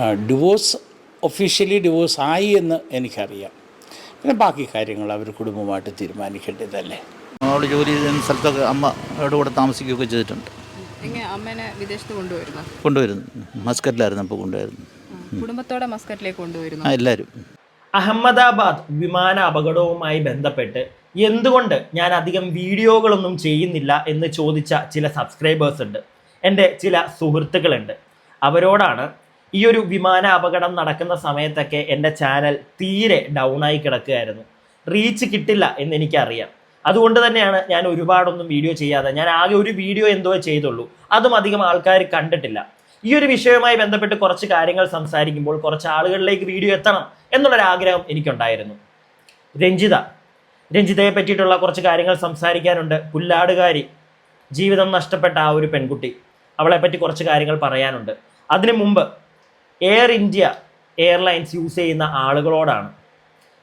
Divorce officially divorce ആയി എന്ന് എനിക്കറിയാം. പിന്നെ ബാക്കി കാര്യങ്ങൾ അവർ കുടുംബമായിട്ട് തീരുമാനിക്കേണ്ടതല്ലേ? അവൾ ജോലി ചെയ്യുന്ന സ്ഥലത്തൊക്കെ അമ്മയുടെ കൂടെ താമസിക്കുകയൊക്കെ ചെയ്തിട്ടുണ്ട്. അമ്മേനെ വിദേശത്ത് കൊണ്ടുവരുന്നു? കൊണ്ടുവരുന്നു. മസ്കറ്റിലായിരുന്നു അപ്പോൾ കൊണ്ടുവരുന്നു. കുടുംബത്തോടെ മസ്കറ്റിലേക്ക് കൊണ്ടുവരുന്നു? എല്ലാവരും അഹമ്മദാബാദ് വിമാന അപകടവുമായി ബന്ധപ്പെട്ട് എന്തുകൊണ്ട് ഞാൻ അധികം വീഡിയോകളൊന്നും ചെയ്യുന്നില്ല എന്ന് ചോദിച്ച ചില സബ്സ്ക്രൈബേഴ്സ് ഉണ്ട്. എന്റെ ചില സുഹൃത്തുക്കളുണ്ട്. അവരോടാണ് ഈ ഒരു വിമാന അപകടം നടക്കുന്ന സമയത്തൊക്കെ എന്റെ ചാനൽ തീരെ ഡൗൺ ആയി കിടക്കുകയായിരുന്നു. റീച്ച് കിട്ടില്ല എന്ന് എനിക്കറിയാം അതുകൊണ്ട് തന്നെയാണ് ഞാൻ ഒരുപാടൊന്നും വീഡിയോ ചെയ്യാതെ ഞാൻ ആകെ ഒരു വീഡിയോ എന്തോ ചെയ്തുള്ളൂ. അതും അധികം ആൾക്കാർ കണ്ടിട്ടില്ല. ഈ ഒരു വിഷയവുമായി ബന്ധപ്പെട്ട് കുറച്ച് കാര്യങ്ങൾ സംസാരിക്കുമ്പോൾ കുറച്ച് ആളുകളിലേക്ക് വീഡിയോ എത്തണം എന്നുള്ളൊരാഗ്രഹം എനിക്കുണ്ടായിരുന്നു. രഞ്ജിത. രഞ്ജിതയെ പറ്റിയിട്ടുള്ള കുറച്ച് കാര്യങ്ങൾ സംസാരിക്കാനുണ്ട്. പുല്ലാടുകാരി. ജീവിതം നഷ്ടപ്പെട്ട ആ ഒരു പെൺകുട്ടി. അവളെപ്പറ്റി പറ്റി കുറച്ച് കാര്യങ്ങൾ പറയാനുണ്ട്. അതിനു മുമ്പ് എയർ ഇന്ത്യ എയർലൈൻസ് യൂസ് ചെയ്യുന്ന ആളുകളോടാണ്.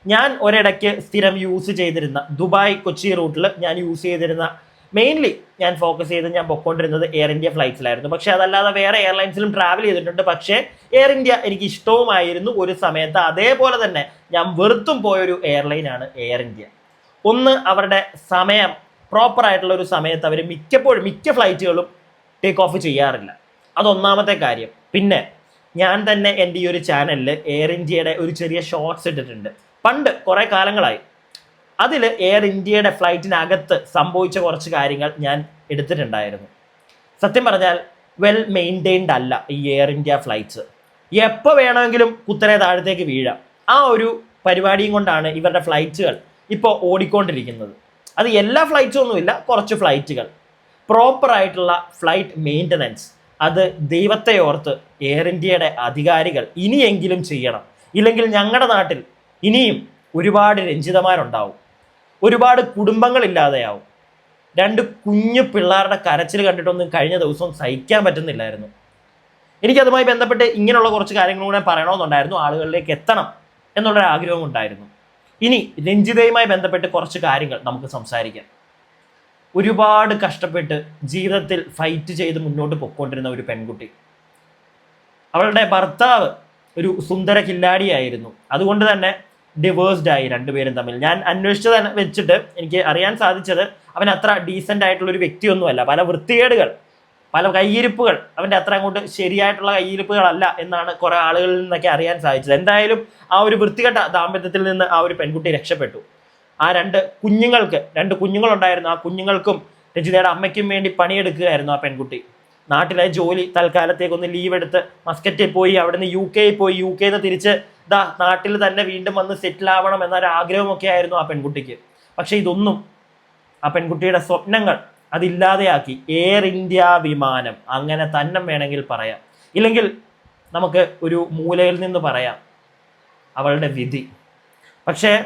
ഞാൻ ഒരിടയ്ക്ക് സ്ഥിരം യൂസ് ചെയ്തിരുന്ന ദുബായ് കൊച്ചി റൂട്ടിൽ ഞാൻ യൂസ് ചെയ്തിരുന്ന മെയിൻലി ഞാൻ ഫോക്കസ് ചെയ്ത് ഞാൻ പൊക്കോണ്ടിരുന്നത് എയർ ഇന്ത്യ ഫ്ലൈറ്റ്സിലായിരുന്നു പക്ഷേ അതല്ലാതെ വേറെ എയർലൈൻസിലും ട്രാവൽ ചെയ്തിട്ടുണ്ട്. പക്ഷേ എയർ ഇന്ത്യ എനിക്ക് ഇഷ്ടവുമായിരുന്നു ഒരു സമയത്ത്. അതേപോലെ തന്നെ ഞാൻ വെറുത്തും പോയൊരു എയർലൈനാണ് എയർ ഇന്ത്യ ഒന്ന് അവരുടെ സമയം പ്രോപ്പർ ആയിട്ടുള്ള ഒരു സമയത്ത് അവർ മിക്കപ്പോഴും മിക്ക ഫ്ലൈറ്റുകളും ടേക്ക് ഓഫ് ചെയ്യാറില്ല. അതൊന്നാമത്തെ കാര്യം. പിന്നെ ഞാൻ തന്നെ എന്റെ ഈ ഒരു ചാനലിൽ എയർ ഇന്ത്യയുടെ ഒരു ചെറിയ ഷോർട്സ് ഇട്ടിട്ടുണ്ട്. പണ്ട് കുറേ കാലങ്ങളായി. അതിൽ എയർ ഇന്ത്യയുടെ ഫ്ലൈറ്റിനകത്ത് സംഭവിച്ച കുറച്ച് കാര്യങ്ങൾ ഞാൻ എടുത്തിട്ടുണ്ടായിരുന്നു. സത്യം പറഞ്ഞാൽ വെൽ മെയിന്റെയിൻഡ് അല്ല ഈ എയർ ഇന്ത്യ ഫ്ലൈറ്റ്സ് എപ്പോൾ വേണമെങ്കിലും കുത്തനെ താഴത്തേക്ക് വീഴാം. ആ ഒരു പരിപാടിയും കൊണ്ടാണ് ഇവരുടെ ഫ്ലൈറ്റുകൾ ഇപ്പോൾ ഓടിക്കൊണ്ടിരിക്കുന്നത്. അത് എല്ലാ ഫ്ലൈറ്റ്സും ഒന്നുമില്ല കുറച്ച് ഫ്ലൈറ്റുകൾ പ്രോപ്പറായിട്ടുള്ള ഫ്ലൈറ്റ് മെയിന്റനൻസ് അത് ദൈവത്തെ ഓർത്ത് എയർ ഇന്ത്യയുടെ അധികാരികൾ ഇനിയെങ്കിലും ചെയ്യണം. ഇല്ലെങ്കിൽ ഞങ്ങളുടെ നാട്ടിൽ ഇനിയും ഒരുപാട് രഞ്ജിതമാരുണ്ടാവും ഒരുപാട് കുടുംബങ്ങളില്ലാതെയാവും. രണ്ട് കുഞ്ഞു പിള്ളേരുടെ കരച്ചിൽ കണ്ടിട്ടൊന്നും കഴിഞ്ഞ ദിവസം സഹിക്കാൻ പറ്റുന്നില്ലായിരുന്നു. എനിക്കതുമായി ബന്ധപ്പെട്ട് ഇങ്ങനെയുള്ള കുറച്ച് കാര്യങ്ങൾ കൂടെ പറയണമെന്നുണ്ടായിരുന്നു. ആളുകളിലേക്ക് എത്തണം എന്നുള്ളൊരു ആഗ്രഹം ഉണ്ടായിരുന്നു. ഇനി രഞ്ജിതയുമായി ബന്ധപ്പെട്ട് കുറച്ച് കാര്യങ്ങൾ നമുക്ക് സംസാരിക്കാം. ഒരുപാട് കഷ്ടപ്പെട്ട് ജീവിതത്തിൽ ഫൈറ്റ് ചെയ്ത് മുന്നോട്ട് പൊയ്ക്കൊണ്ടിരുന്ന ഒരു പെൺകുട്ടി. അവളുടെ ഭർത്താവ് ഒരു സുന്ദര കില്ലാടിയായിരുന്നു. അതുകൊണ്ട് തന്നെ ഡിവേഴ്സ്ഡ് ആയി രണ്ടുപേരും തമ്മിൽ. ഞാൻ അന്വേഷിച്ചത് വെച്ചിട്ട് എനിക്ക് അറിയാൻ സാധിച്ചത് അവൻ അത്ര ഡീസന്റ് ആയിട്ടുള്ള ഒരു വ്യക്തിയൊന്നുമല്ല. പല വൃത്തികേടുകൾ പല കയ്യിരിപ്പുകൾ അവന്റെ അത്ര അങ്ങോട്ട് ശരിയായിട്ടുള്ള കയ്യിരിപ്പുകളല്ല എന്നാണ് കുറേ ആളുകളിൽ നിന്നൊക്കെ അറിയാൻ സാധിച്ചത്. എന്തായാലും ആ ഒരു വൃത്തികെട്ട ദാമ്പത്യത്തിൽ നിന്ന് ആ ഒരു പെൺകുട്ടി രക്ഷപ്പെട്ടു. ആ രണ്ട് കുഞ്ഞുങ്ങൾക്ക് രണ്ട് കുഞ്ഞുങ്ങളുണ്ടായിരുന്നു. ആ കുഞ്ഞുങ്ങൾക്കും രജിതയുടെ അമ്മയ്ക്കും വേണ്ടി പണിയെടുക്കുകയായിരുന്നു ആ പെൺകുട്ടി. നാട്ടിലെ ജോലി തൽക്കാലത്തേക്കൊന്ന് ലീവ് എടുത്ത് മസ്കറ്റിൽ പോയി അവിടുന്ന് യു കെയിൽ പോയി. യു കെയിൽ നിന്ന് തിരിച്ച് ദാ നാട്ടിൽ തന്നെ വീണ്ടും വന്ന് സെറ്റിൽ ആവണം എന്നൊരു ആഗ്രഹമൊക്കെ ആയിരുന്നു ആ പെൺകുട്ടിക്ക്. പക്ഷെ ഇതൊന്നും ആ പെൺകുട്ടിയുടെ സ്വപ്നങ്ങൾ അതില്ലാതെയാക്കി. എയർ ഇന്ത്യ വിമാനം. അങ്ങനെ തന്നെ വേണമെങ്കിൽ പറയാം. ഇല്ലെങ്കിൽ നമുക്ക് ഒരു മൂലയിൽ നിന്ന് പറയാം. അവളുടെ വിധി. പക്ഷേ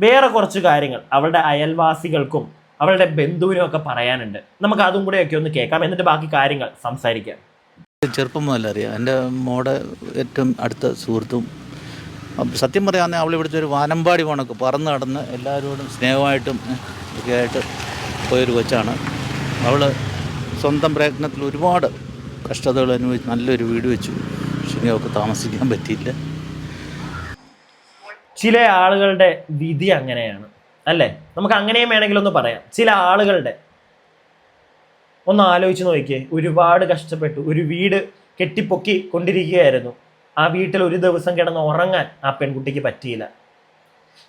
വേറെ കുറച്ച് കാര്യങ്ങൾ അവളുടെ അയൽവാസികൾക്കും അവളുടെ ബന്ധുവിനും ഒക്കെ പറയാനുണ്ട്. നമുക്ക് അതും കൂടെയൊക്കെ ഒന്ന് കേൾക്കാം. എന്നിട്ട് ബാക്കി കാര്യങ്ങൾ സംസാരിക്കാം. ചെറുപ്പം മുതൽ അറിയാം. എന്റെ മോടെ ഏറ്റവും അടുത്ത സുഹൃത്തും. സത്യം പറയാമെങ്കിൽ അവൾ ഇവിടുത്തെ ഒരു വാനമ്പാടി പോണക്ക് പറന്ന് നടന്ന് എല്ലാവരോടും സ്നേഹമായിട്ടും ഒക്കെ ആയിട്ട് പോയൊരു കൊച്ചാണ്. അവൾ സ്വന്തം പ്രയത്നത്തിൽ ഒരുപാട് കഷ്ടതകൾ അനുഭവിച്ച് നല്ലൊരു വീട് വെച്ചു. പക്ഷേ അവൾക്ക് താമസിക്കാൻ പറ്റിയില്ല. ചില ആളുകളുടെ വിധി അങ്ങനെയാണ്. അല്ലേ? നമുക്ക് അങ്ങനെയും വേണമെങ്കിൽ ഒന്ന് പറയാം. ചില ആളുകളുടെ ഒന്ന് ആലോചിച്ച് നോക്കിയേ. ഒരുപാട് കഷ്ടപ്പെട്ടു. ഒരു വീട് കെട്ടിപ്പൊക്കി കൊണ്ടിരിക്കുകയായിരുന്നു. ആ വീട്ടിൽ ഒരു ദിവസം കിടന്ന് ഉറങ്ങാൻ ആ പെൺകുട്ടിക്ക് പറ്റിയില്ല.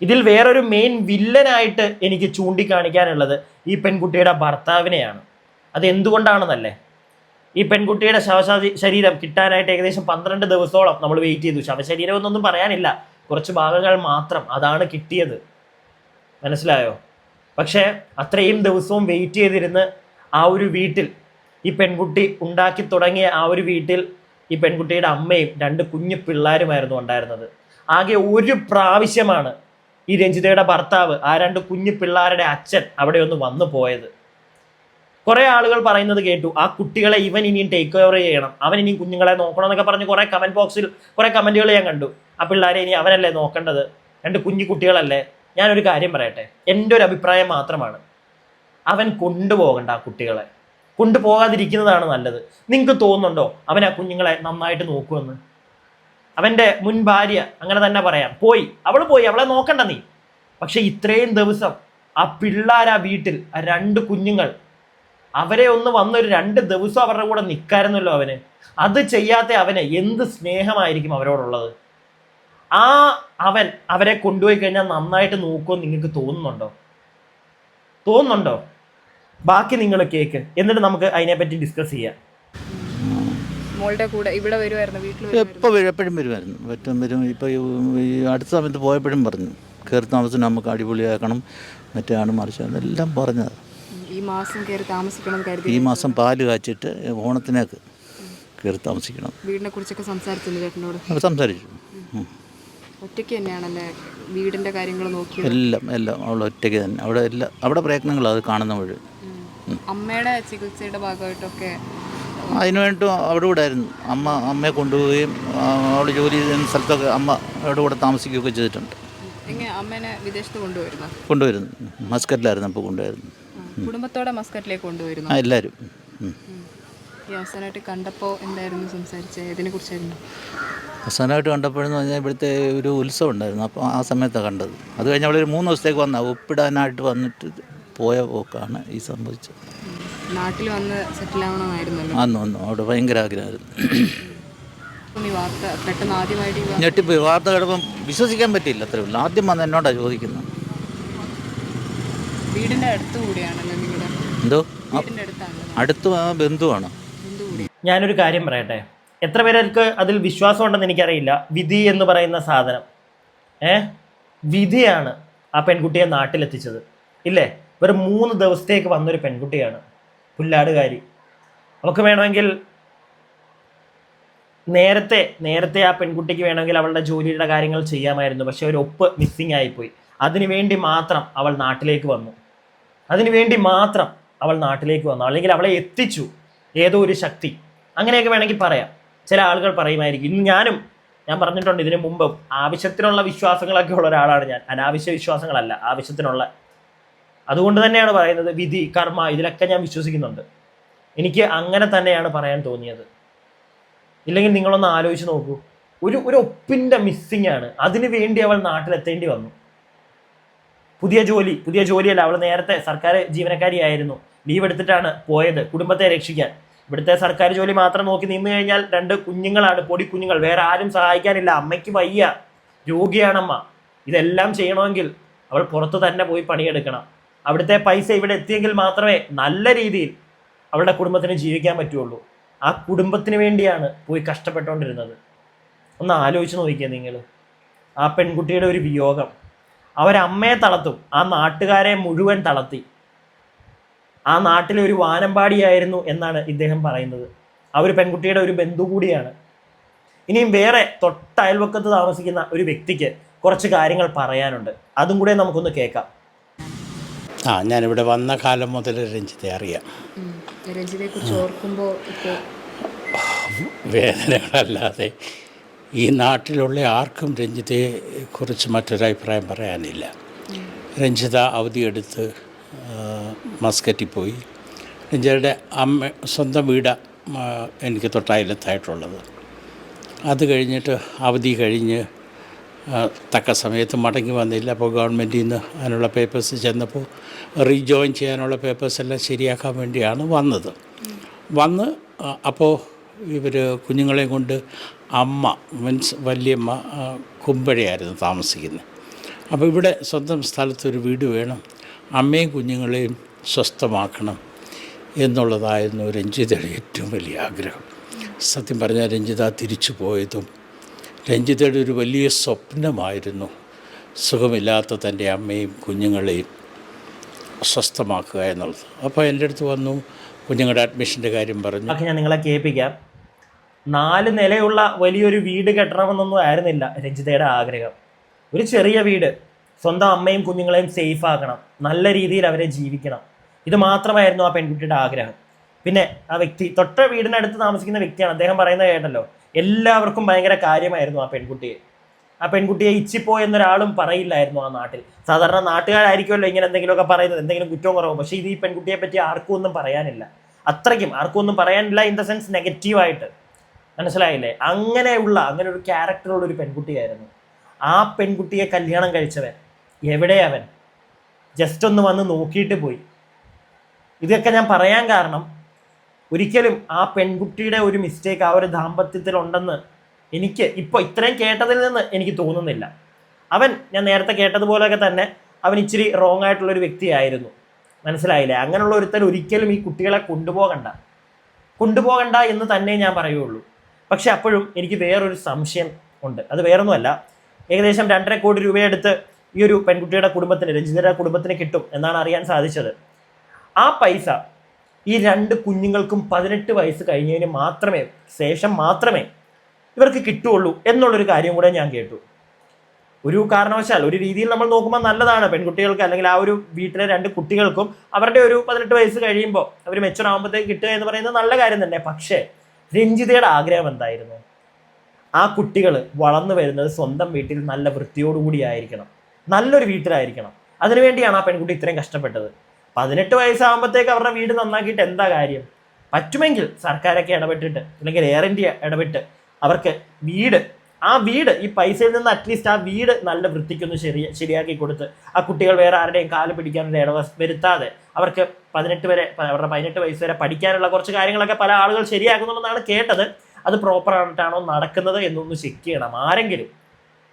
ഇതിൽ വേറൊരു മെയിൻ വില്ലനായിട്ട് എനിക്ക് ചൂണ്ടിക്കാണിക്കാനുള്ളത് ഈ പെൺകുട്ടിയുടെ ഭർത്താവിനെയാണ്. അത് എന്തുകൊണ്ടാണെന്നല്ലേ ഈ പെൺകുട്ടിയുടെ ശവശാ- ശരീരം കിട്ടാനായിട്ട് ഏകദേശം പന്ത്രണ്ട് ദിവസത്തോളം നമ്മൾ വെയിറ്റ് ചെയ്തു. ശവശരീരം എന്നൊന്നും പറയാനില്ല. കുറച്ച് ഭാഗങ്ങൾ മാത്രം അതാണ് കിട്ടിയത്. മനസ്സിലായോ? പക്ഷേ അത്രയും ദിവസവും വെയിറ്റ് ചെയ്തിരുന്ന് ആ ഒരു വീട്ടിൽ ഈ പെൺകുട്ടി ഉണ്ടാക്കി തുടങ്ങിയ ആ ഒരു വീട്ടിൽ ഈ പെൺകുട്ടിയുടെ അമ്മയും രണ്ട് കുഞ്ഞു പിള്ളേരുമായിരുന്നു ഉണ്ടായിരുന്നത്. ആകെ ഒരു പ്രാവശ്യമാണ് ഈ രഞ്ജിതയുടെ ഭർത്താവ് ആ രണ്ട് കുഞ്ഞു പിള്ളേരുടെ അച്ഛൻ അവിടെ ഒന്ന് വന്നു പോയത്. കുറെ ആളുകൾ പറയുന്നത് കേട്ടു ആ കുട്ടികളെ ഇവൻ ഇനിയും ടേക്ക് ഓവർ ചെയ്യണം. അവൻ ഇനി കുഞ്ഞുങ്ങളെ നോക്കണം എന്നൊക്കെ പറഞ്ഞ് കുറെ കമന്റ് ബോക്സിൽ കുറെ കമന്റുകൾ ഞാൻ കണ്ടു. ആ പിള്ളേരെ ഇനി അവനല്ലേ നോക്കേണ്ടത്? രണ്ട് കുഞ്ഞു കുട്ടികളല്ലേ? ഞാനൊരു കാര്യം പറയട്ടെ എന്റെ ഒരു അഭിപ്രായം മാത്രമാണ്. അവൻ കൊണ്ടുപോകണ്ട ആ കുട്ടികളെ. കൊണ്ടുപോകാതിരിക്കുന്നതാണ് നല്ലത്. നിങ്ങൾക്ക് തോന്നുന്നുണ്ടോ അവൻ ആ കുഞ്ഞുങ്ങളെ നന്നായിട്ട് നോക്കുമെന്ന്? അവന്റെ മുൻ ഭാര്യ അങ്ങനെ തന്നെ പറയാം പോയി അവൾ പോയി അവളെ നോക്കണ്ട നീ. പക്ഷെ ഇത്രയും ദിവസം ആ പിള്ളേർ ആ വീട്ടിൽ ആ രണ്ട് കുഞ്ഞുങ്ങൾ അവരെ ഒന്ന് വന്നൊരു രണ്ട് ദിവസം അവരുടെ കൂടെ നിൽക്കായിരുന്നല്ലോ അവന്. അത് ചെയ്യാത്ത അവന് എന്ത് സ്നേഹമായിരിക്കും അവരോടുള്ളത്? ആ അവൻ അവരെ കൊണ്ടുപോയി കഴിഞ്ഞാൽ നന്നായിട്ട് നോക്കുമെന്ന് നിങ്ങൾക്ക് തോന്നുന്നുണ്ടോ? തോന്നുന്നുണ്ടോ? ബാക്കി നിങ്ങൾ കേക്ക്. എന്നിട്ട് നമുക്ക് അതിനെപ്പറ്റി ഡിസ്കസ് ചെയ്യാം. മോളുടെ കൂടെ ഇവിടെ വരുമായിരുന്നു വീട്ടിൽ എപ്പോൾ വരും? എപ്പോഴും വരുമായിരുന്നു പറ്റും വരും. ഇപ്പോൾ ഈ അടുത്ത സമയത്ത് പോയപ്പോഴും പറഞ്ഞു കയറി താമസം നമുക്ക് അടിപൊളിയാക്കണം. മറ്റാണ് മറിച്ചാണ് എല്ലാം പറഞ്ഞത് ഈ മാസം കയറി താമസിക്കണം എന്ന് കരുതി ഈ മാസം പാൽ കാച്ചിട്ട് ഓണത്തിനേക്ക് കയറി താമസിക്കണം. വീടിനെ കുറിച്ചൊക്കെ സംസാരിച്ചില്ല ചേട്ടനോട്? സംസാരിച്ചു. ഒറ്റയ്ക്ക് തന്നെയാണല്ലേ വീടിന്റെ കാര്യങ്ങൾ നോക്കി? എല്ലാം എല്ലാം അവൾ ഒറ്റയ്ക്ക് തന്നെ. അവിടെ എല്ലാം അവിടെ പ്രയത്നങ്ങൾ അത് കാണുന്ന വഴി. അമ്മയുടെ ചികിത്സയുടെ ഭാഗമായിട്ടൊക്കെ അതിനു വേണ്ടി അവിടെ കൂടെ ആയിരുന്നു. അമ്മ അമ്മയെ കൊണ്ടുപോവുകയും അവൾ ജോലി ചെയ്യുന്ന സ്ഥലത്തൊക്കെ അമ്മ അവിടെ കൂടെ താമസിക്കുകയൊക്കെ ചെയ്തിട്ടുണ്ട്. എങ്ങനെ അമ്മേനെ വിദേശത്ത് കൊണ്ടുവരുന്നു. കൊണ്ടുവരുന്നു മസ്കറ്റിലായിരുന്നു അപ്പോൾ കൊണ്ടുവരുന്നു കുടുംബത്തോടെ മസ്കറ്റിലേക്ക് കൊണ്ടുവരുന്നു. എല്ലാവരും. ഈ അവസാനമായിട്ട് കണ്ടപ്പോൾ എന്തായിരുന്നു സംസാരിച്ചത് ഇതിനെ കുറിച്ചായിരുന്നു അവസാനമായിട്ട് കണ്ടപ്പോഴെന്ന് പറഞ്ഞാൽ ഇവിടുത്തെ ഒരു ഉത്സവം ഉണ്ടായിരുന്നു. അപ്പോൾ ആ സമയത്താണ് കണ്ടത്. അത് കഴിഞ്ഞ് അവളൊരു മൂന്ന് ദിവസത്തേക്ക് വന്ന ഒപ്പിടാനായിട്ട് വന്നിട്ട് പോയ പോക്കാണ് ഈ സംഭവിച്ചത്. നാട്ടിൽ വന്ന് സെറ്റിൽ ആവണമായിരുന്നു അന്ന് വന്നു. അവിടെ ഭയങ്കര ആഗ്രഹമായിരുന്നു. ഞെട്ടിപ്പോയി. വാർത്ത കേട്ടപ്പം വിശ്വസിക്കാൻ പറ്റിയില്ല അത്രേ ഉള്ളൂ. ആദ്യം വന്ന് എന്നോടാണ് ചോദിക്കുന്നത്. വീടിന്റെ അടുത്ത് കൂടിയാണല്ലോ നിങ്ങളുടെ എന്തോ? വീടിന്റെ അടുത്താണ്. അടുത്ത് ആ ബന്ധുവാണ്? ഞാനൊരു കാര്യം പറയട്ടെ. എത്ര പേർക്ക് അതിൽ വിശ്വാസം ഉണ്ടെന്ന് എനിക്കറിയില്ല. വിധി എന്ന് പറയുന്ന സാധനം. ഏ? വിധിയാണ് ആ പെൺകുട്ടിയെ നാട്ടിലെത്തിച്ചത്. ഇല്ലേ? വെറും മൂന്ന് ദിവസത്തേക്ക് വന്നൊരു പെൺകുട്ടിയാണ്. പുല്ലാടുകാരി. അവൾക്ക് വേണമെങ്കിൽ നേരത്തെ നേരത്തെ ആ പെൺകുട്ടിക്ക് വേണമെങ്കിൽ അവളുടെ ജോലിയുടെ കാര്യങ്ങൾ ചെയ്യാമായിരുന്നു. പക്ഷെ ഒരു ഒപ്പ് മിസ്സിങ് ആയിപ്പോയി. അതിനുവേണ്ടി മാത്രം അവൾ നാട്ടിലേക്ക് വന്നു. അതിനു വേണ്ടി മാത്രം അവൾ നാട്ടിലേക്ക് വന്നു. അല്ലെങ്കിൽ അവളെ എത്തിച്ചു. ഏതോ ഒരു ശക്തി. അങ്ങനെയൊക്കെ വേണമെങ്കിൽ പറയാം. ചില ആളുകൾ പറയുമായിരിക്കും ഇന്ന് ഞാനും ഞാൻ പറഞ്ഞിട്ടുണ്ട് ഇതിനു മുമ്പ് ആവശ്യത്തിനുള്ള വിശ്വാസങ്ങളൊക്കെ ഉള്ള ഒരാളാണ് ഞാൻ. അനാവശ്യ വിശ്വാസങ്ങളല്ല ആവശ്യത്തിനുള്ള. അതുകൊണ്ട് തന്നെയാണ് പറയുന്നത് വിധി കർമ്മ ഇതിലൊക്കെ ഞാൻ വിശ്വസിക്കുന്നുണ്ട്. എനിക്ക് അങ്ങനെ തന്നെയാണ് പറയാൻ തോന്നിയത്. ഇല്ലെങ്കിൽ നിങ്ങളൊന്ന് ആലോചിച്ച് നോക്കൂ. ഒരു ഒരു ഒപ്പിന്റെ മിസ്സിംഗ് ആണ്. അതിനു വേണ്ടി അവൾ നാട്ടിലെത്തേണ്ടി വന്നു. പുതിയ ജോലി പുതിയ ജോലിയല്ല അവൾ നേരത്തെ സർക്കാർ ജീവനക്കാരിയായിരുന്നു. ലീവ് എടുത്തിട്ടാണ് പോയത് കുടുംബത്തെ രക്ഷിക്കാൻ. ഇവിടുത്തെ സർക്കാർ ജോലി മാത്രം നോക്കി നിന്ന് കഴിഞ്ഞാൽ രണ്ട് കുഞ്ഞുങ്ങളാണ് പൊടി കുഞ്ഞുങ്ങൾ. വേറെ ആരും സഹായിക്കാനില്ല അമ്മയ്ക്ക് വയ്യ രോഗിയാണമ്മ. ഇതെല്ലാം ചെയ്യണമെങ്കിൽ അവൾ പുറത്ത് തന്നെ പോയി പണിയെടുക്കണം. അവിടുത്തെ പൈസ ഇവിടെ എത്തിയെങ്കിൽ മാത്രമേ നല്ല രീതിയിൽ അവളുടെ കുടുംബത്തിന് ജീവിക്കാൻ പറ്റുള്ളൂ. ആ കുടുംബത്തിന് വേണ്ടിയാണ് പോയി കഷ്ടപ്പെട്ടുകൊണ്ടിരുന്നത്. ഒന്ന് ആലോചിച്ച് നോക്കിയേ നിങ്ങൾ ആ പെൺകുട്ടിയുടെ ഒരു വിയോഗം. അവരമ്മയെ തളർത്തും. ആ നാട്ടുകാരെ മുഴുവൻ തളർത്തി. ആ നാട്ടിലെ ഒരു വാനമ്പാടിയായിരുന്നു എന്നാണ് ഇദ്ദേഹം പറയുന്നത്. ആ ഒരു പെൺകുട്ടിയുടെ ഒരു ബന്ധു കൂടിയാണ്. ഇനിയും വേറെ തൊട്ട അയൽവക്കത്ത് താമസിക്കുന്ന ഒരു വ്യക്തിക്ക് കുറച്ച് കാര്യങ്ങൾ പറയാനുണ്ട്. അതും കൂടെ നമുക്കൊന്ന് കേൾക്കാം. ആ ഞാനിവിടെ വന്ന കാലം മുതൽ രഞ്ജിത്തെ അറിയാം. രഞ്ജിതയെ കുറിച്ച് ഓർക്കുമ്പോൾ വേദനകളല്ലാതെ ഈ നാട്ടിലുള്ള ആർക്കും രഞ്ജിതയെ കുറിച്ച് മറ്റൊരഭിപ്രായം പറയാനില്ല. രഞ്ജിത അവധിയെടുത്ത് മസ്കറ്റിൽ പോയി രഞ്ജിതയുടെ അമ്മ സ്വന്തം വീട് എനിക്ക് തൊട്ടായിലത്തായിട്ടുള്ളത്. അത് കഴിഞ്ഞിട്ട് അവധി കഴിഞ്ഞ് തക്ക സമയത്ത് മടങ്ങി വന്നില്ല. അപ്പോൾ ഗവൺമെന്റിൽ നിന്ന് അതിനുള്ള പേപ്പേഴ്സ് ചെന്നപ്പോൾ റീജോയിൻ ചെയ്യാനുള്ള പേപ്പേഴ്സ് എല്ലാം ശരിയാക്കാൻ വേണ്ടിയാണ് വന്നത്. വന്ന് അപ്പോൾ ഇവർ കുഞ്ഞുങ്ങളെയും കൊണ്ട് അമ്മ മീൻസ് വല്യമ്മ കുമ്പഴയായിരുന്നു താമസിക്കുന്നത്. അപ്പോൾ ഇവിടെ സ്വന്തം സ്ഥലത്തൊരു വീട് വേണം അമ്മയും കുഞ്ഞുങ്ങളെയും സ്വസ്ഥമാക്കണം എന്നുള്ളതായിരുന്നു രഞ്ജിതയുടെ ഏറ്റവും വലിയ ആഗ്രഹം. സത്യം പറഞ്ഞാൽ രഞ്ജിത തിരിച്ചു പോയതും രഞ്ജിതയുടെ ഒരു വലിയ സ്വപ്നമായിരുന്നു സുഖമില്ലാത്ത തന്റെ അമ്മയും കുഞ്ഞുങ്ങളെയും സ്വസ്ഥമാക്കുക എന്നുള്ളത്. അപ്പോൾ എന്റെ അടുത്ത് വന്നു കുഞ്ഞുങ്ങളുടെ അഡ്മിഷന്റെ കാര്യം പറഞ്ഞു. ഞാൻ നിങ്ങളെ കേൾപ്പിക്കാം. നാല് നിലയുള്ള വലിയൊരു വീട് കെട്ടണമെന്നൊന്നും ആയിരുന്നില്ല രഞ്ജിതയുടെ ആഗ്രഹം. ഒരു ചെറിയ വീട് സ്വന്തം അമ്മയും കുഞ്ഞുങ്ങളെയും സേഫ് ആക്കണം. നല്ല രീതിയിൽ അവരെ ജീവിക്കണം. ഇത് മാത്രമായിരുന്നു ആ പെൺകുട്ടിയുടെ ആഗ്രഹം. പിന്നെ ആ വ്യക്തി തൊട്ട വീടിനടുത്ത് താമസിക്കുന്ന വ്യക്തിയാണ്. അദ്ദേഹം പറയുന്നത് കേട്ടല്ലോ എല്ലാവർക്കും ഭയങ്കര കാര്യമായിരുന്നു ആ പെൺകുട്ടിയെ. ആ പെൺകുട്ടിയെ ഇച്ചിപ്പോ എന്നൊരാളും പറയില്ലായിരുന്നു ആ നാട്ടിൽ. സാധാരണ നാട്ടുകാരായിരിക്കുമല്ലോ ഇങ്ങനെ എന്തെങ്കിലുമൊക്കെ പറയുന്നത് എന്തെങ്കിലും കുറ്റവും കുറവും. പക്ഷേ ഇത് ഈ പെൺകുട്ടിയെ പറ്റി ആർക്കും ഒന്നും പറയാനില്ല. അത്രയ്ക്കും ആർക്കും ഒന്നും പറയാനില്ല ഇൻ ദ സെൻസ് നെഗറ്റീവായിട്ട് മനസ്സിലായില്ലേ? അങ്ങനെയുള്ള അങ്ങനെ ഒരു ക്യാരക്ടറുള്ള ഒരു പെൺകുട്ടിയായിരുന്നു. ആ പെൺകുട്ടിയെ കല്യാണം കഴിച്ചവൻ എവിടെ അവൻ? ജസ്റ്റ് ഒന്ന് വന്ന് നോക്കിയിട്ട് പോയി. ഇതൊക്കെ ഞാൻ പറയാൻ കാരണം ഒരിക്കലും ആ പെൺകുട്ടിയുടെ ഒരു മിസ്റ്റേക്ക് ആ ഒരു ദാമ്പത്യത്തിൽ ഉണ്ടെന്ന് എനിക്ക് ഇപ്പോൾ ഇത്രയും കേട്ടതിൽ നിന്ന് എനിക്ക് തോന്നുന്നില്ല. അവൻ ഞാൻ നേരത്തെ കേട്ടതുപോലെയൊക്കെ തന്നെ അവൻ ഇച്ചിരി റോങ് ആയിട്ടുള്ളൊരു വ്യക്തിയായിരുന്നു. മനസ്സിലായില്ലേ? അങ്ങനെയുള്ള ഒരുത്തൻ ഒരിക്കലും ഈ കുട്ടികളെ കൊണ്ടുപോകണ്ട. കൊണ്ടുപോകണ്ട എന്ന് തന്നെ ഞാൻ പറയുള്ളൂ. പക്ഷെ അപ്പോഴും എനിക്ക് വേറൊരു സംശയം ഉണ്ട്. അത് വേറൊന്നുമല്ല. ഏകദേശം രണ്ടര കോടി രൂപയെടുത്ത് ഈ ഒരു പെൺകുട്ടിയുടെ കുടുംബത്തിന് രഞ്ജിതയുടെ കുടുംബത്തിന് കിട്ടും എന്നാണ് അറിയാൻ സാധിച്ചത്. ആ പൈസ ഈ രണ്ട് കുഞ്ഞുങ്ങൾക്കും പതിനെട്ട് വയസ്സ് കഴിഞ്ഞതിന് മാത്രമേ ശേഷം മാത്രമേ ഇവർക്ക് കിട്ടുകയുള്ളൂ എന്നുള്ളൊരു കാര്യം കൂടെ ഞാൻ കേട്ടു. ഒരു കാരണവശാൽ ഒരു രീതിയിൽ നമ്മൾ നോക്കുമ്പോൾ നല്ലതാണ്. പെൺകുട്ടികൾക്ക് അല്ലെങ്കിൽ ആ ഒരു വീട്ടിലെ രണ്ട് കുട്ടികൾക്കും അവരുടെ ഒരു പതിനെട്ട് വയസ്സ് കഴിയുമ്പോൾ അവർ മെച്ചൂർ ആകുമ്പോഴത്തേക്ക് കിട്ടുക എന്ന് പറയുന്നത് നല്ല കാര്യം തന്നെ. പക്ഷേ രഞ്ജിതയുടെ ആഗ്രഹം എന്തായിരുന്നു? ആ കുട്ടികൾ വളർന്നു വരുന്നത് സ്വന്തം വീട്ടിൽ നല്ല വൃത്തിയോടുകൂടി ആയിരിക്കണം. നല്ലൊരു വീട്ടിലായിരിക്കണം. അതിനുവേണ്ടിയാണ് ആ പെൺകുട്ടി ഇത്രയും കഷ്ടപ്പെട്ടത്. പതിനെട്ട് വയസ്സാകുമ്പോഴത്തേക്ക് അവരുടെ വീട് നന്നാക്കിയിട്ട് എന്താ കാര്യം? പറ്റുമെങ്കിൽ സർക്കാരൊക്കെ ഇടപെട്ടിട്ട് അല്ലെങ്കിൽ എയർ ഇന്ത്യ ഇടപെട്ട് അവർക്ക് വീട് ആ വീട് ഈ പൈസയിൽ നിന്ന് അറ്റ്ലീസ്റ്റ് ആ വീട് നല്ല വൃത്തിക്കൊന്ന് ശരി ശരിയാക്കി കൊടുത്ത് ആ കുട്ടികൾ വേറെ ആരുടെയും കാൽ പിടിക്കാനുള്ള ഇടവ വരുത്താതെ അവർക്ക് പതിനെട്ട് വരെ അവരുടെ പതിനെട്ട് വയസ്സ് വരെ പഠിക്കാനുള്ള കുറച്ച് കാര്യങ്ങളൊക്കെ പല ആളുകൾ ശരിയാക്കുന്നുണ്ടെന്നാണ് കേട്ടത്. അത് പ്രോപ്പർ ആയിട്ടാണോ നടക്കുന്നത് എന്നൊന്ന് ചെക്ക് ചെയ്യണം. ആരെങ്കിലും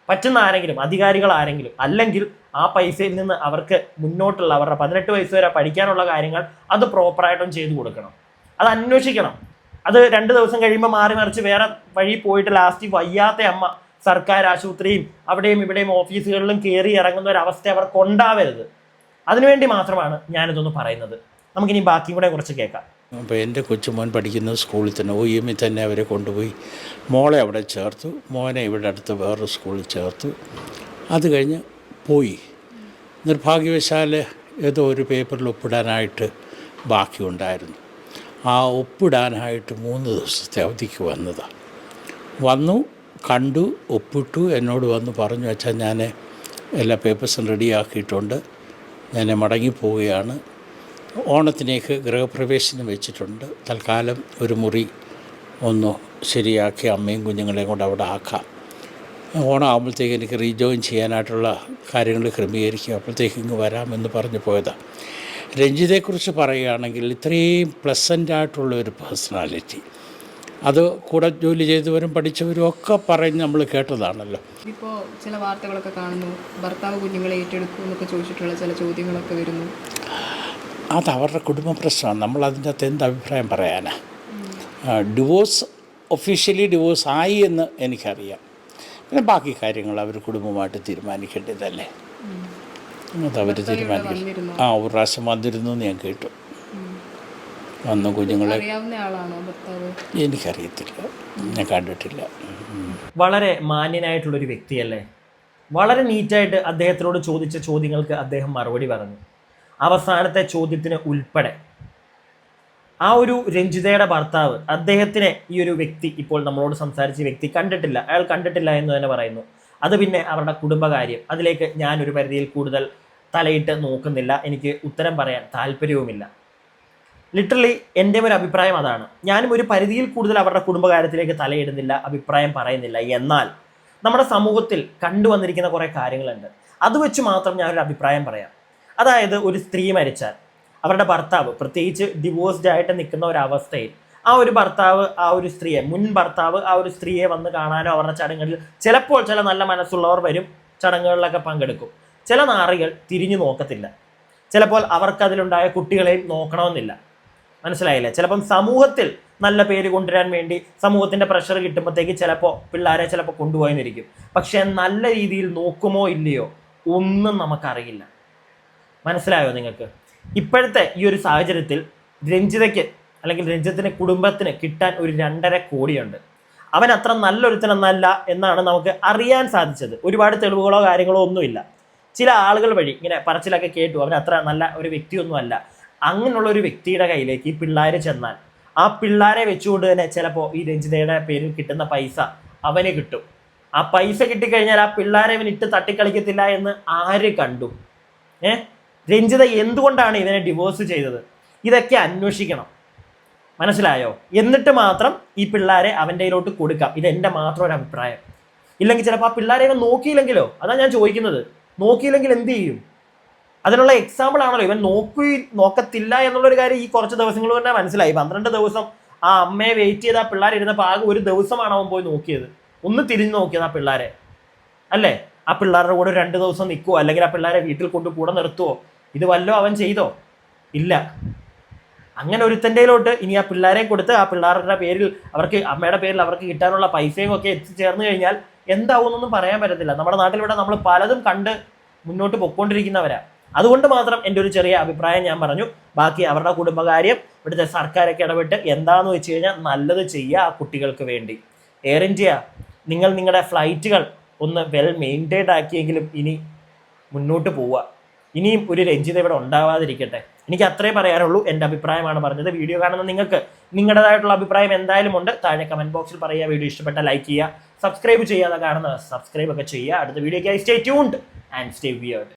പറ്റുന്ന ആരെങ്കിലും അധികാരികൾ ആരെങ്കിലും അല്ലെങ്കിൽ ആ പൈസയിൽ നിന്ന് അവർക്ക് മുന്നോട്ടുള്ള അവരുടെ പതിനെട്ട് വയസ്സ് വരെ പഠിക്കാനുള്ള കാര്യങ്ങൾ അത് പ്രോപ്പറായിട്ടും ചെയ്തു കൊടുക്കണം. അത് അന്വേഷിക്കണം. അത് രണ്ട് ദിവസം കഴിയുമ്പോൾ മാറി മറിച്ച് വേറെ വഴി പോയിട്ട് ലാസ്റ്റ് വയ്യാത്ത അമ്മ സർക്കാർ ആശുപത്രിയും അവിടെയും ഇവിടെയും ഓഫീസുകളിലും കയറി ഇറങ്ങുന്ന ഒരു അവസ്ഥ അവർക്ക് ഉണ്ടാവരുത് അതിനുവേണ്ടി മാത്രമാണ് ഞാനിതൊന്ന് പറയുന്നത്. നമുക്കിനി ബാക്കിയും കൂടെ കുറച്ച് കേൾക്കാം. അപ്പോൾ എന്റെ കൊച്ചുമോൻ പഠിക്കുന്ന സ്കൂളിൽ തന്നെ ഒ എമ്മിൽ തന്നെ അവരെ കൊണ്ടുപോയി. മോളെ അവിടെ ചേർത്തു മോനെ ഇവിടെ അടുത്ത് വേറൊരു സ്കൂളിൽ ചേർത്തു. അത് കഴിഞ്ഞ് പോയി. നിർഭാഗ്യവശാൽ ഏതോ ഒരു പേപ്പറിൽ ഒപ്പിടാനായിട്ട് ബാക്കിയുണ്ടായിരുന്നു. ആ ഒപ്പിടാനായിട്ട് മൂന്ന് ദിവസത്തെ അവധിക്ക് വന്നതാണ് വന്നു കണ്ടു ഒപ്പിട്ടു എന്നോട് വന്ന് പറഞ്ഞു വെച്ചാൽ ഞാൻ എല്ലാ പേപ്പേഴ്സും റെഡിയാക്കിയിട്ടുണ്ട്. ഞാൻ മടങ്ങിപ്പോവുകയാണ് ഓണത്തിനേക്ക് ഗൃഹപ്രവേശനം വെച്ചിട്ടുണ്ട്. തൽക്കാലം ഒരു മുറി ഒന്ന് ശരിയാക്കി അമ്മയും കുഞ്ഞുങ്ങളെയും കൊണ്ട് അവിടെ ആക്കാം. ഓണം ആകുമ്പോഴത്തേക്ക് എനിക്ക് റീജോയിൻ ചെയ്യാനായിട്ടുള്ള കാര്യങ്ങൾ ക്രമീകരിക്കുക അപ്പോഴത്തേക്ക് ഇങ്ങ് വരാമെന്ന് പറഞ്ഞു പോയതാണ് രഞ്ജിതയെക്കുറിച്ച് പറയുകയാണെങ്കിൽ ഇത്രയും പ്ലസന്റായിട്ടുള്ള ഒരു പേഴ്സണാലിറ്റി അത് കൂടെ ജോലി ചെയ്തവരും പഠിച്ചവരും ഒക്കെ പറഞ്ഞ് നമ്മൾ കേട്ടതാണല്ലോ. ഇപ്പോൾ ചില വാർത്തകളൊക്കെ കാണുന്നു ഭർത്താവ് കുഞ്ഞുങ്ങളെ ഏറ്റെടുക്കും എന്നൊക്കെ ചോദിച്ചിട്ടുള്ള ചില ചോദ്യങ്ങളൊക്കെ വരുന്നു. അത് അവരുടെ കുടുംബ പ്രശ്നമാണ്. നമ്മൾ അതിന്റെ അകത്ത് എന്ത് അഭിപ്രായം പറയാനാ? ഡിവോഴ്സ് ഒഫീഷ്യലി ഡിവോഴ്സ് ആയി എന്ന് എനിക്കറിയാം. പിന്നെ ബാക്കി കാര്യങ്ങൾ അവർ കുടുംബമായിട്ട് തീരുമാനിക്കേണ്ടതല്ലേ? അത് അവർ തീരുമാനിക്കും. ആ ഒരു പ്രാവശ്യം വന്നിരുന്നു എന്ന് ഞാൻ കേട്ടു. വന്നു കുഞ്ഞുങ്ങളെ അറിയാവുന്ന ആളാണോ ഭർത്താവ്? എനിക്കറിയത്തില്ല. ഞാൻ കണ്ടിട്ടില്ല. വളരെ മാന്യനായിട്ടുള്ളൊരു വ്യക്തിയല്ലേ? വളരെ നീറ്റായിട്ട് അദ്ദേഹത്തിനോട് ചോദിച്ച ചോദ്യങ്ങൾക്ക് അദ്ദേഹം മറുപടി പറഞ്ഞു. അവസാനത്തെ ചോദ്യത്തിന് ഉൾപ്പെടെ. ആ ഒരു രഞ്ജിതയുടെ ഭർത്താവ് അദ്ദേഹത്തിനെ ഈ ഒരു വ്യക്തി ഇപ്പോൾ നമ്മളോട് സംസാരിച്ച വ്യക്തി കണ്ടിട്ടില്ല. അയാൾ കണ്ടിട്ടില്ല എന്ന് തന്നെ പറയുന്നു. അത് പിന്നെ അവരുടെ കുടുംബകാര്യം. അതിലേക്ക് ഞാൻ ഒരു പരിധിയിൽ കൂടുതൽ തലയിട്ട് നോക്കുന്നില്ല. എനിക്ക് ഉത്തരം പറയാൻ താല്പര്യവുമില്ല. ലിറ്ററലി എന്റെ ഒരു അഭിപ്രായം അതാണ്. ഞാനും ഒരു പരിധിയിൽ കൂടുതൽ അവരുടെ കുടുംബകാര്യത്തിലേക്ക് തലയിടുന്നില്ല അഭിപ്രായം പറയുന്നില്ല. എന്നാൽ നമ്മുടെ സമൂഹത്തിൽ കണ്ടുവന്നിരിക്കുന്ന കുറേ കാര്യങ്ങളുണ്ട്. അത് വെച്ച് മാത്രം ഞാനൊരു അഭിപ്രായം പറയാം. അതായത് ഒരു സ്ത്രീ മരിച്ചാൽ അവരുടെ ഭർത്താവ് പ്രത്യേകിച്ച് ഡിവോഴ്സ്ഡ് ആയിട്ട് നിൽക്കുന്ന ഒരവസ്ഥയിൽ ആ ഒരു ഭർത്താവ് ആ ഒരു സ്ത്രീയെ മുൻ ഭർത്താവ് ആ ഒരു സ്ത്രീയെ വന്ന് കാണാനോ അവരുടെ ചടങ്ങുകളിൽ ചിലപ്പോൾ ചില നല്ല മനസ്സുള്ളവർ വരും ചടങ്ങുകളിലൊക്കെ പങ്കെടുക്കും. ചില നാറികൾ തിരിഞ്ഞു നോക്കത്തില്ല. ചിലപ്പോൾ അവർക്ക് അതിലുണ്ടായ കുട്ടികളെയും നോക്കണമെന്നില്ല. മനസ്സിലായില്ലേ? ചിലപ്പം സമൂഹത്തിൽ നല്ല പേര് കൊണ്ടുവരാൻ വേണ്ടി സമൂഹത്തിന്റെ പ്രഷർ കിട്ടുമ്പോഴത്തേക്ക് ചിലപ്പോൾ പിള്ളേരെ ചിലപ്പോൾ കൊണ്ടുപോയെന്നിരിക്കും. പക്ഷേ നല്ല രീതിയിൽ നോക്കുമോ ഇല്ലയോ ഒന്നും നമുക്കറിയില്ല. മനസ്സിലായോ നിങ്ങൾക്ക്? ഇപ്പോഴത്തെ ഈ ഒരു സാഹചര്യത്തിൽ രഞ്ജിതയ്ക്ക് അല്ലെങ്കിൽ രഞ്ജിതത്തിന് കുടുംബത്തിന് കിട്ടാൻ ഒരു രണ്ടര കോടിയുണ്ട്. അവൻ അത്ര നല്ലൊരുത്തനൊന്നല്ല എന്നാണ് നമുക്ക് അറിയാൻ സാധിച്ചത്. ഒരുപാട് തെളിവുകളോ കാര്യങ്ങളോ ഒന്നുമില്ല. ചില ആളുകൾ വഴി ഇങ്ങനെ പറച്ചിലൊക്കെ കേട്ടു. അവൻ അത്ര നല്ല ഒരു വ്യക്തിയൊന്നുമല്ല അങ്ങനെയുള്ള ഒരു വ്യക്തിയുടെ കയ്യിലേക്ക് ഈ പിള്ളേർ ചെന്നാൽ ആ പിള്ളേരെ വെച്ചുകൊണ്ട് തന്നെ ചിലപ്പോൾ ഈ രഞ്ജിതയുടെ പേരിൽ കിട്ടുന്ന പൈസ അവന് കിട്ടും. ആ പൈസ കിട്ടിക്കഴിഞ്ഞാൽ ആ പിള്ളേരെ ഇട്ട് തട്ടിക്കളിക്കത്തില്ല എന്ന് ആര് കണ്ടു? ഏ? രഞ്ജിത എന്തുകൊണ്ടാണ് ഇവനെ ഡിവോഴ്സ് ചെയ്തത്? ഇതൊക്കെ അന്വേഷിക്കണം. മനസ്സിലായോ? എന്നിട്ട് മാത്രം ഈ പിള്ളേരെ അവന്റെ കൊടുക്കാം. ഇത് എന്റെ മാത്രം ഒരു അഭിപ്രായം. ഇല്ലെങ്കിൽ ചിലപ്പോൾ ആ പിള്ളേരെ നോക്കിയില്ലെങ്കിലോ? അതാണ് ഞാൻ ചോദിക്കുന്നത്. നോക്കിയില്ലെങ്കിൽ എന്ത് ചെയ്യും? അതിനുള്ള എക്സാമ്പിൾ ആണല്ലോ. ഇവൻ നോക്കി നോക്കത്തില്ല എന്നുള്ളൊരു കാര്യം ഈ കുറച്ച് ദിവസങ്ങൾ തന്നെ മനസ്സിലായി. പന്ത്രണ്ട് ദിവസം ആ അമ്മയെ വെയിറ്റ് ചെയ്ത ആ പിള്ളേർ ഇരുന്നപ്പോൾ ആകെ ഒരു ദിവസമാണ് അവൻ പോയി നോക്കിയത്. ഒന്ന് തിരിഞ്ഞു നോക്കിയത് ആ പിള്ളേരെ. അല്ലേ? ആ പിള്ളേരുടെ കൂടെ രണ്ട് ദിവസം നിൽക്കുവോ? അല്ലെങ്കിൽ ആ പിള്ളേരെ വീട്ടിൽ കൊണ്ട് കൂടെ നിർത്തുവോ? ഇത് വല്ലോ അവൻ ചെയ്തോ? ഇല്ല. അങ്ങനെ ഒരുത്തന്റെയിലോട്ട് ഇനി ആ പിള്ളേരെ കൊടുത്ത് ആ പിള്ളേരുടെ പേരിൽ അവർക്ക് അമ്മയുടെ പേരിൽ അവർക്ക് കിട്ടാനുള്ള പൈസയും ഒക്കെ എത്തിച്ചേർന്ന് കഴിഞ്ഞാൽ എന്താവുമെന്നൊന്നും പറയാൻ പറ്റത്തില്ല. നമ്മുടെ നാട്ടിലിവിടെ നമ്മൾ പലതും കണ്ട് മുന്നോട്ട് പൊയ്ക്കൊണ്ടിരിക്കുന്നവരാ. അതുകൊണ്ട് മാത്രം എന്റെ ഒരു ചെറിയ അഭിപ്രായം ഞാൻ പറഞ്ഞു. ബാക്കി അവരുടെ കുടുംബകാര്യം ഇവിടുത്തെ സർക്കാരൊക്കെ ഇടപെട്ട് എന്താന്ന് വെച്ച് കഴിഞ്ഞാൽ നല്ലത് ചെയ്യുക ആ കുട്ടികൾക്ക് വേണ്ടി. എയർ ഇന്ത്യ നിങ്ങൾ നിങ്ങളുടെ ഫ്ലൈറ്റുകൾ ഒന്ന് വെൽ മെയിന്റൈൻഡ് ആക്കിയെങ്കിലും ഇനി മുന്നോട്ട് പോവുക. ഇനിയും ഒരു രഞ്ജിത ഇവിടെ ഉണ്ടാവാതിരിക്കട്ടെ. എനിക്ക് അത്രേ പറയാനുള്ളൂ. എന്റെ അഭിപ്രായമാണ് പറഞ്ഞത്. വീഡിയോ കാണുന്ന നിങ്ങൾക്ക് നിങ്ങളുടേതായിട്ടുള്ള അഭിപ്രായം എന്തായാലും ഉണ്ട്. താഴെ കമന്റ് ബോക്സിൽ പറയുക. വീഡിയോ ഇഷ്ടപ്പെട്ട ലൈക്ക് ചെയ്യുക. സബ്സ്ക്രൈബ് ചെയ്യാതെ കാണുന്നത് സബ്സ്ക്രൈബ് ഒക്കെ ചെയ്യുക. അടുത്ത വീഡിയോയ്ക്കായി stay tuned and stay weird